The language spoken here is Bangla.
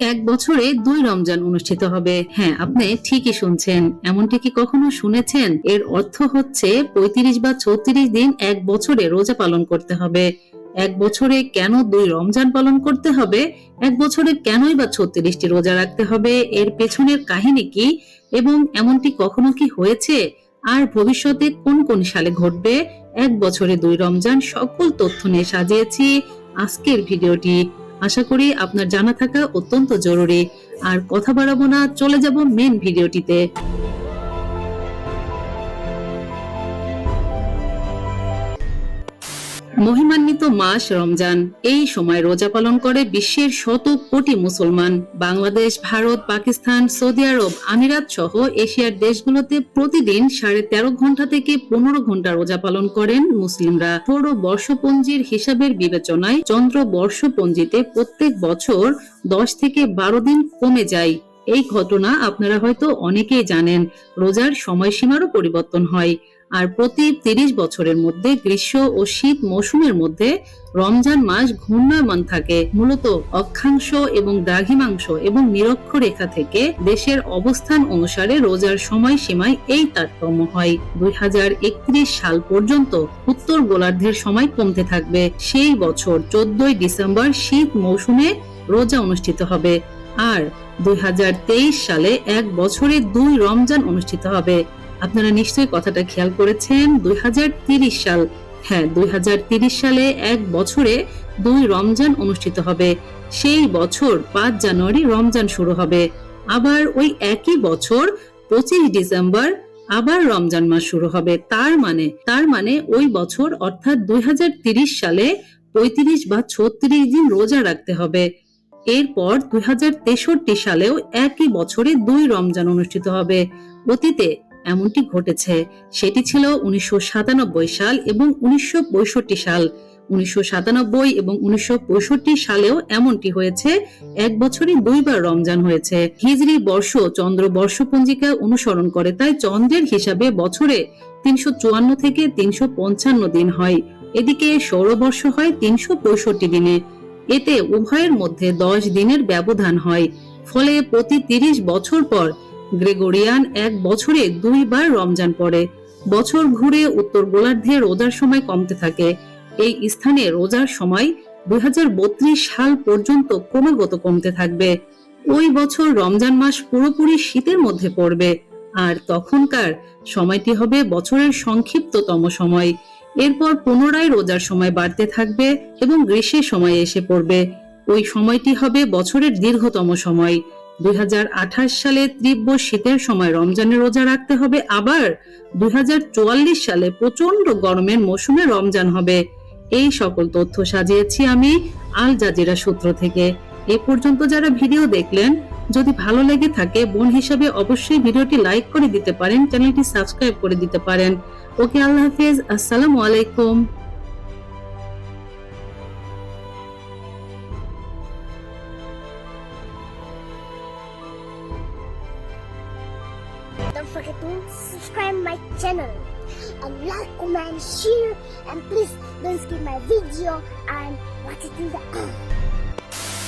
এক বছরে দুই রমজান অনুষ্ঠিত হবে। হ্যাঁ আপনি ঠিকই শুনছেন। এমনটি কি কখনো শুনেছেন? এর অর্থ হচ্ছে পঁয়ত্রিশ বা ছত্রিশ দিন এক বছরে রোজা পালন করতে হবে। এক বছরে কেন দুই রমজান পালন করতে হবে? এক বছরে কেনই বা ছত্রিশটি রোজা রাখতে হবে? এর পেছনের কাহিনী কি? এবং এমনটি কখনো কি হয়েছে? আর ভবিষ্যতে কোন কোন সালে ঘটবে? এক বছরে দুই রমজান সকল তথ্য নিয়ে সাজিয়েছি। আজকের ভিডিওটি আশা করি আপনার জানা থাকা অত্যন্ত জরুরি। আর কথা বাড়াবো না, চলে যাব মেন ভিডিওটিতে মহিমান্বিত মাস রমজান। এই সময় রোজা পালন করে বিশ্বের শত কোটি মুসলমান। বাংলাদেশ, ভারত, পাকিস্তান, সৌদি আরব, আমিরাত সহ এশিয়ার দেশগুলোতে প্রতিদিন সাড়ে তেরো ঘণ্টা থেকে পনেরো ঘণ্টা রোজা পালন করেন মুসলিমরা। সৌর বর্ষপঞ্জির হিসাবের বিবেচনায় চন্দ্র বর্ষপঞ্জিতে প্রত্যেক বছর দশ থেকে বারো দিন কমে যায়। এই ঘটনা আপনারা হয়তো অনেকেই জানেন। রোজার সময়সীমারও পরিবর্তন হয়। আর প্রতি তিরিশ বছরের মধ্যে গ্রীষ্ম ও শীত মৌসুমের মধ্যে রমজান মাস ঘূর্ণায়মান থাকে। মূলত অক্ষাংশ এবং দ্রাঘিমাংশ এবং নিরক্ষরেখা থেকে দেশের অবস্থান অনুসারে রোজার সময়সীমায় এই তারতম্য হয়। দুই হাজার একত্রিশ সাল পর্যন্ত উত্তর গোলার্ধের সময় কমতে থাকবে। সেই বছর চোদ্দই ডিসেম্বর শীত মৌসুমে রোজা অনুষ্ঠিত হবে। আর দুই হাজার তেইশ সালে এক বছরে দুই রমজান অনুষ্ঠিত হবে। আপনারা নিশ্চয়ই কথাটা খেয়াল করেছেন, দুই সাল হ্যাঁ দুই সালে এক বছরে দুই রমজান অনুষ্ঠিত হবে। সেই বছর পাঁচ জানুয়ারি রমজান শুরু হবে। আবার ওই একই বছর পঁচিশ ডিসেম্বর আবার রমজান মাস শুরু হবে। তার মানে তার মানে ওই বছর অর্থাৎ দুই সালে পঁয়ত্রিশ বা ছত্রিশ দিন রোজা রাখতে হবে। এরপর দুই হাজার তেষট্টি সালেও একই বছরে দুই রমজান অনুষ্ঠিত হবে। অতীতে এমনটি ঘটেছে। সেটি ছিল উনিশশো সাল এবং উনিশশো সাল। উনিশশো এবং উনিশশো সালেও এমনটি হয়েছে। এক বছরে দুইবার রমজান হয়েছে। হিজরি বর্ষ চন্দ্র বর্ষপঞ্জিকা অনুসরণ করে, তাই চন্দ্রের হিসাবে বছরে তিনশো চুয়ান্ন থেকে তিনশো পঞ্চান্ন দিন হয়। এদিকে সৌরবর্ষ হয় তিনশো পঁয়ষট্টি দিনে। এতে উভয়ের মধ্যে দশ দিনের ব্যবধান হয়। ফলে প্রতি তিরিশ বছর পর গ্রেগরিয়ান এক বছরে দুইবার রমজান পড়ে। বছর ঘুরে উত্তর গোলার্ধে রোজার সময় কমতে থাকে। এই স্থানে রোজার সময় দুই সাল পর্যন্ত ক্রমাগত কমতে থাকবে। ওই বছর রমজান মাস পুরোপুরি শীতের মধ্যে পড়বে। আর তখনকার সময়টি হবে বছরের সংক্ষিপ্ততম সময়। এরপর পুনরায় রোজার সময় বাড়তে থাকবে এবং গ্রীষ্মের সময় এসে পড়বে। ওই সময়টি হবে বছরের দীর্ঘতম সময়। দুই সালে তীব্র শীতের সময় রমজানের রোজা রাখতে হবে, আবার দুই সালে প্রচণ্ড গরমের মৌসুমে রমজান হবে। এই সকল তথ্য সাজিয়েছি আমি আল জাজিরা সূত্র থেকে। এ পর্যন্ত যারা ভিডিও দেখলেন, যদি ভালো লেগে থাকে, বোন হিসাবে অবশ্যই ভিডিওটি লাইক করে দিতে পারেন, চ্যানেলটি সাবস্ক্রাইব করে দিতে পারেন। ওকে, আল্লাহ হাফিজ, আসসালামু আলাইকুম। Forget to subscribe my channel and like, comment, share and please don't skip my video and watch it till the end.